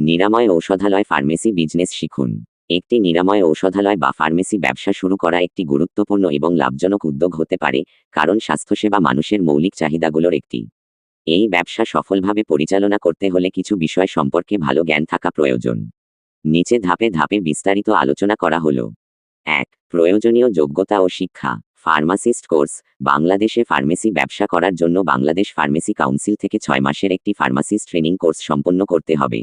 নিরাময় ঔষধালয় pharmacy business শিখুন। একটি নিরাময় ঔষধালয় বা ফার্মেসি ব্যবসা শুরু করা একটি গুরুত্বপূর্ণ এবং লাভজনক উদ্যোগ হতে পারে, কারণ স্বাস্থ্যসেবা মানুষের মৌলিক চাহিদাগুলোর একটি। এই ব্যবসা সফলভাবে পরিচালনা করতে হলে কিছু বিষয় সম্পর্কে ভালো জ্ঞান থাকা প্রয়োজন। নিচে ধাপে ধাপে বিস্তারিত আলোচনা করা হলো। এক, প্রয়োজনীয় যোগ্যতা ও শিক্ষা। ফার্মাসিস্ট কোর্স, বাংলাদেশে ফার্মেসি ব্যবসা করার জন্য বাংলাদেশ ফার্মেসি কাউন্সিল থেকে ছয় মাসের একটি ফার্মাসিস্ট ট্রেনিং কোর্স সম্পন্ন করতে হবে।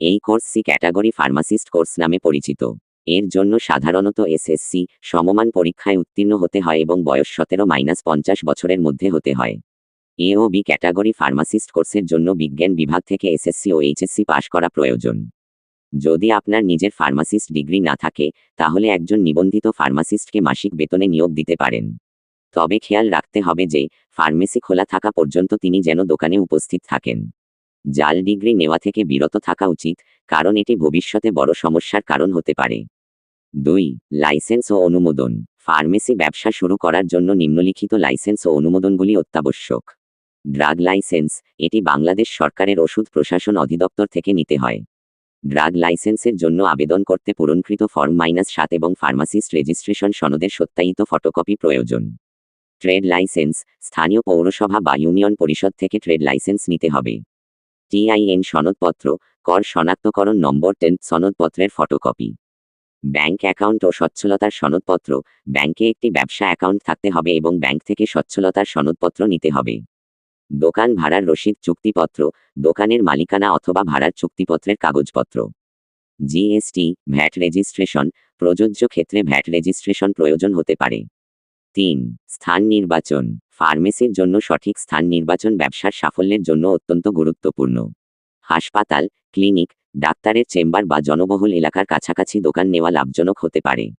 এই course C category pharmacist course নামে পরিচিত। এর জন্য সাধারণত এসএসসি, সমমান পরীক্ষায় উত্তীর্ণ হতে হয় এবং বয়স সতেরো মাইনাস পঞ্চাশ বছরের মধ্যে হতে হয়। এ ও বি ক্যাটাগরি ফার্মাসিস্ট কোর্সের জন্য বিজ্ঞান বিভাগ থেকে এসএসসি ও এইচএসসি পাশ করা প্রয়োজন। যদি আপনার নিজের ফার্মাসিস্ট ডিগ্রি না থাকে, তাহলে একজন নিবন্ধিত ফার্মাসিস্টকে মাসিক বেতনে নিয়োগ দিতে পারেন। তবে খেয়াল রাখতে হবে যে, ফার্মেসি খোলা থাকা পর্যন্ত তিনি যেন দোকানে উপস্থিত থাকেন। জাল ডিগ্রি নেওয়া থেকে বিরত থাকা উচিত, কারণ এটি ভবিষ্যতে বড় সমস্যার কারণ হতে পারে। দুই, লাইসেন্স ও অনুমোদন। ফার্মেসি ব্যবসা শুরু করার জন্য নিম্নলিখিত লাইসেন্স ও অনুমোদনগুলি অত্যাবশ্যক। Drug license. এটি বাংলাদেশ সরকারের ওষুধ প্রশাসন অধিদপ্তর থেকে নিতে হয়। ড্রাগ লাইসেন্সের জন্য আবেদন করতে পূরণকৃত ফর্ম মাইনাস সাত এবং ফার্মাসিস্ট রেজিস্ট্রেশন সনদের সত্যায়িত ফটোকপি প্রয়োজন। Trade license. স্থানীয় পৌরসভা বা ইউনিয়ন পরিষদ থেকে ট্রেড লাইসেন্স নিতে হবে। টিআইএন সনদপত্র, কর শনাক্তকরণ নম্বর টেন সনদপত্রের ফটোকপি। ব্যাংক অ্যাকাউন্ট ও সচ্ছলতার সনদপত্র, ব্যাংকে একটি ব্যবসা অ্যাকাউন্ট থাকতে হবে এবং ব্যাংক থেকে সচ্ছলতার সনদপত্র নিতে হবে। দোকান ভাড়ার রসিদ চুক্তিপত্র, দোকানের মালিকানা অথবা ভাড়ার চুক্তিপত্রের কাগজপত্র। জিএসটি ভ্যাট রেজিস্ট্রেশন, প্রযোজ্য ক্ষেত্রে ভ্যাট রেজিস্ট্রেশন প্রয়োজন হতে পারে। তিন, স্থান নির্বাচন। ফার্মেসির জন্য সঠিক স্থান, নির্বাচন, ব্যবসার সাফল্যের জন্য অত্যন্ত গুরুত্বপূর্ণ। হাসপাতাল, ক্লিনিক, ডাক্তারের চেম্বার বা জনবহুল এলাকার কাছাকাছি দোকান নেওয়া লাভজনক হতে পারে।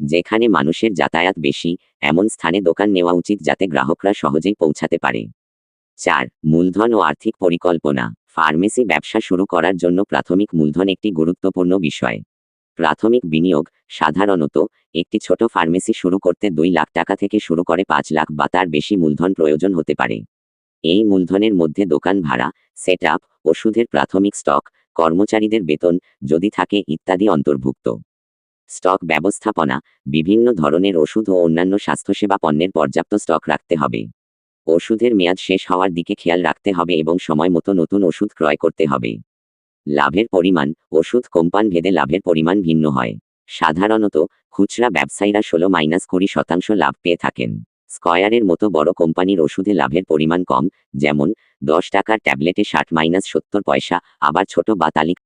যেখানে মানুষের যাতায়াত বেশি, এমন স্থানে দোকান নেওয়া উচিত যাতে গ্রাহকরা সহজেই পৌঁছাতে পারে। চার, মূলধন ও আর্থিক পরিকল্পনা। ফার্মেসি ব্যবসা শুরু করার জন্য প্রাথমিক মূলধন একটি গুরুত্বপূর্ণ বিষয়। প্রাথমিক বিনিয়োগ সাধারণত একটি ছোট ফার্মেসি শুরু করতে দুই লাখ টাকা থেকে শুরু করে পাঁচ লাখ বা তার বেশি মূলধন প্রয়োজন হতে পারে। এই মূলধনের মধ্যে দোকান ভাড়া সেট আপ ওষুধের প্রাথমিক স্টক, কর্মচারীদের বেতন যদি থাকে ইত্যাদি অন্তর্ভুক্ত। স্টক ব্যবস্থাপনা, বিভিন্ন ধরনের ওষুধ ও অন্যান্য স্বাস্থ্যসেবা পণ্যের পর্যাপ্ত স্টক রাখতে হবে। ওষুধের মেয়াদ শেষ হওয়ার দিকে খেয়াল রাখতে হবে এবং সময় মতো নতুন ওষুধ ক্রয় করতে হবে। লাভের পরিমাণ, ওষুধ কোম্পান ভেদে লাভের পরিমাণ ভিন্ন হয়। সাধারণত, খুচরা ব্যবসায়ীরা ষোলো মাইনাস কুড়ি শতাংশ লাভ পেয়ে থাকেন। স্কয়ারের মতো বড় কোম্পানির ওষুধে লাভের পরিমাণ কম, যেমন, দশ টাকার ট্যাবলেটে ষাট মাইনাস সত্তর পয়সা, আবার ছোট বা তালিকা